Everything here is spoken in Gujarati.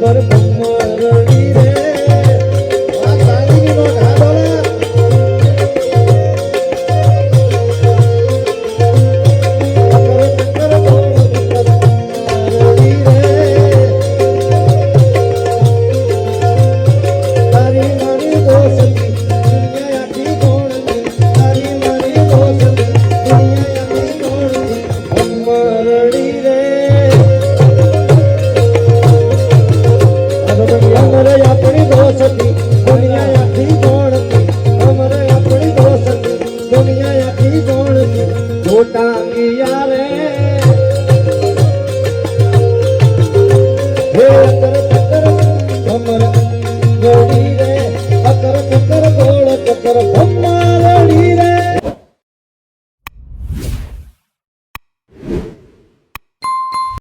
बर ब्रह्म रवि દોસ્તી દુનિયા આખી ગોળતી અમરે આપણી દોસ્તી, દુનિયા આખી ગોળતી મોટા ગયા રે. હે અકર ચક્કર અમર ગોળી રે, અકર ચક્કર ગોળ ચક્કર ભમ